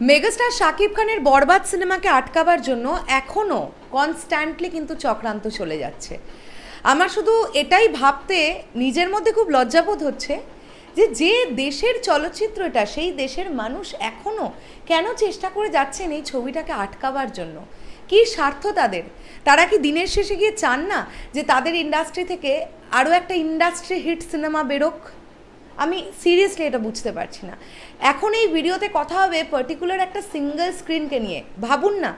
Megastar Shakib খানের বরবাদ সিনেমাকে আটকাবার জন্য এখনও কনস্ট্যান্টলি কিন্তু চক্রান্ত চলে যাচ্ছে। আমার শুধু এটাই ভাবতে নিজের মধ্যে খুব লজ্জাবোধ হচ্ছে যে যে দেশের চলচ্চিত্র এটা সেই দেশের মানুষ এখনও কেন চেষ্টা করে যাচ্ছেন এই ছবিটাকে আটকাবার জন্য? কী স্বার্থ তাদের? তারা কি দিনের শেষে গিয়ে চান না যে তাদের ইন্ডাস্ট্রি থেকে আরও একটা ইন্ডাস্ট্রি হিট সিনেমা বেরোক? আমি সিরিয়াসলি এটা বুঝতে পারছি না। এখন এই ভিডিওতে কথা হবে পার্টিকুলার একটা সিঙ্গেল স্ক্রিনকে নিয়ে। ভাবুন না,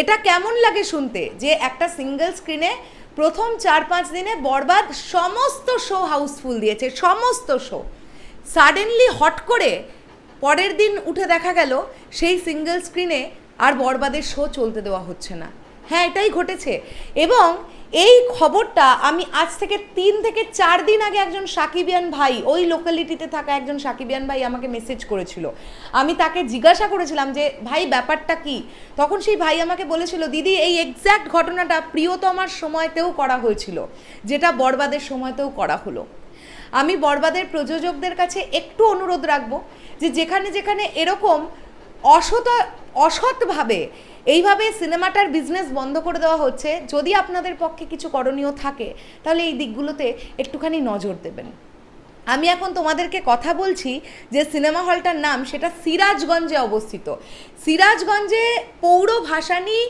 এটা কেমন লাগে শুনতে যে একটা সিঙ্গেল স্ক্রিনে প্রথম চার পাঁচ দিনে বরবাদ সমস্ত শো হাউসফুল দিয়েছে, সমস্ত শো সাডেনলি হট করে পরের দিন উঠে দেখা গেল, সেই সিঙ্গেল স্ক্রিনে আর বরবাদের শো চলতে দেওয়া হচ্ছে না। হ্যাঁ এটাই ঘটেছে। এবং এই খবরটা আমি আজ থেকে তিন থেকে চার দিন আগে একজন সাকিবিয়ান ভাই, ওই লোকালিটিতে থাকা একজন সাকিবিয়ান ভাই আমাকে মেসেজ করেছিল। আমি তাকে জিজ্ঞাসা করেছিলাম যে, ভাই, ব্যাপারটা কি? তখন সেই ভাই আমাকে বলেছিল, দিদি, এই এক্স্যাক্ট ঘটনাটা প্রিয়তমার সময়তেও করা হয়েছিল, যেটা বরবাদের সময়তেও করা হলো। আমি বরবাদের প্রযোজকদের কাছে একটু অনুরোধ রাখব যে, যেখানে যেখানে এরকম অসৎ, অসৎভাবে এইভাবে সিনেমাটার বিজনেস বন্ধ করে দেওয়া হচ্ছে, যদি আপনাদের পক্ষে কিছু করণীয় থাকে, তাহলে এই দিকগুলোতে একটুখানি নজর দেবেন। আমি এখন তোমাদেরকে কথা বলছি যে সিনেমা হলটার নাম সেটা সিরাজগঞ্জে অবস্থিত। সিরাজগঞ্জে পৌর ভাসানী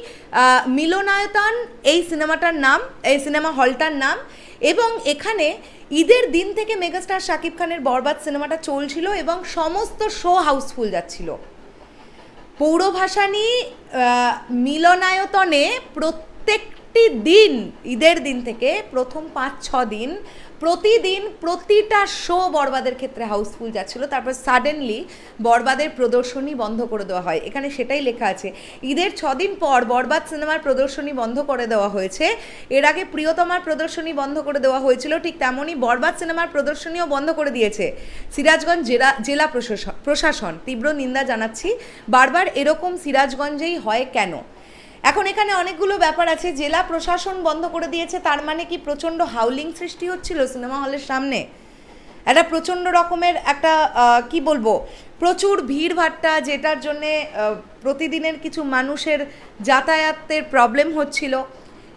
মিলনায়তন এই সিনেমাটার নাম, এই সিনেমা হলটার নাম এবং এখানে ঈদের দিন থেকে মেগাস্টার শাকিব খানের বরবাদ সিনেমাটা চলছিল এবং সমস্ত শো হাউসফুল যাচ্ছিল। পৌরভাসানী নিয়ে মিলনায়তনে প্রত্যেকটি দিন ঈদের দিন থেকে প্রথম পাঁচ, ছ দিন প্রতিদিন প্রতিটা শো বরবাদের ক্ষেত্রে হাউসফুল যাচ্ছিল। তারপর সাডেনলি বরবাদের প্রদর্শনী বন্ধ করে দেওয়া হয়। এখানে সেটাই লেখা আছে। ঈদের ছদিন পর বরবাদ সিনেমার প্রদর্শনী বন্ধ করে দেওয়া হয়েছে। এর আগে প্রিয়তমার প্রদর্শনী বন্ধ করে দেওয়া হয়েছিল। ঠিক তেমনই বরবাদ সিনেমার প্রদর্শনীও বন্ধ করে দিয়েছে। সিরাজগঞ্জ জেলা জেলা প্রশাসন প্রশাসন, তীব্র নিন্দা জানাচ্ছি। বারবার এরকম সিরাজগঞ্জেই হয় কেন? এখন এখানে অনেকগুলো ব্যাপার আছে। জেলা প্রশাসন বন্ধ করে দিয়েছে, তার মানে কি প্রচণ্ড হাউলিং সৃষ্টি হচ্ছিল সিনেমা হলের সামনে? একটা প্রচণ্ড রকমের একটা কি বলব, প্রচুর ভিড় ভাট্টা যেটার জন্যে প্রতিদিনের কিছু মানুষের যাতায়াতের প্রবলেম হচ্ছিল।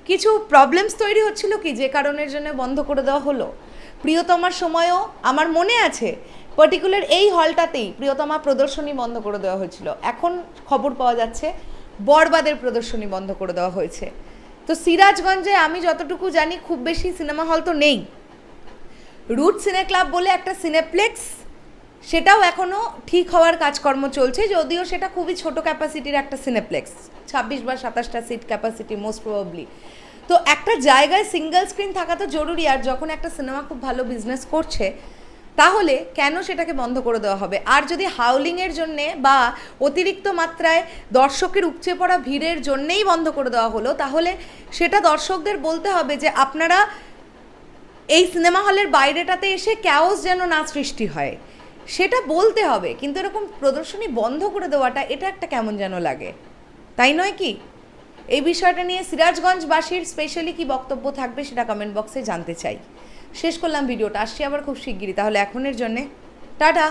কিছু প্রবলেমস তৈরি হচ্ছিল কি, যে কারণের জন্য বন্ধ করে দেওয়া হলো? প্রিয়তমার সময়ও আমার মনে আছে পার্টিকুলার এই হলটাতেই প্রিয়তমা প্রদর্শনী বন্ধ করে দেওয়া হয়েছিল। এখন খবর পাওয়া যাচ্ছে বরবাদের প্রদর্শনী বন্ধ করে দেওয়া হয়েছে। তো সিরাজগঞ্জে আমি যতটুকু জানি, খুব বেশি সিনেমা হল তো নেই। রুট সিনে ক্লাব বলে একটা সিনেপ্লেক্স, সেটাও এখনও ঠিক হওয়ার কাজকর্ম চলছে, যদিও সেটা খুবই ছোট ক্যাপাসিটির একটা সিনেপ্লেক্স, ছাব্বিশ বা সাতাশটা সিট ক্যাপাসিটি মোস্ট প্রবাবলি তো একটা জায়গায় সিঙ্গেল স্ক্রিন থাকা তো জরুরি, আর যখন একটা সিনেমা খুব ভালো বিজনেস করছে তাহলে কেন সেটাকে বন্ধ করে দেওয়া হবে? আর যদি হাউলিংয়ের জন্যে বা অতিরিক্ত মাত্রায় দর্শকের উপচে পড়া ভিড়ের জন্যেই বন্ধ করে দেওয়া হলো, তাহলে সেটা দর্শকদের বলতে হবে যে আপনারা এই সিনেমা হলের বাইরেটাতে এসে ক্যাওস যেন না সৃষ্টি হয়। সেটা বলতে হবে, কিন্তু এরকম প্রদর্শনী বন্ধ করে দেওয়াটা, এটা একটা কেমন যেন লাগে? তাই নয় কি? এই বিষয়টা নিয়ে সিরাজগঞ্জবাসীর স্পেশালি কি বক্তব্য থাকবে সেটা কমেন্ট বক্সে জানতে চাই। শেষ করলাম ভিডিওটা, আসছি আবার খুব শিগগিরই, তাহলে এখনের জন্যে, টাটা!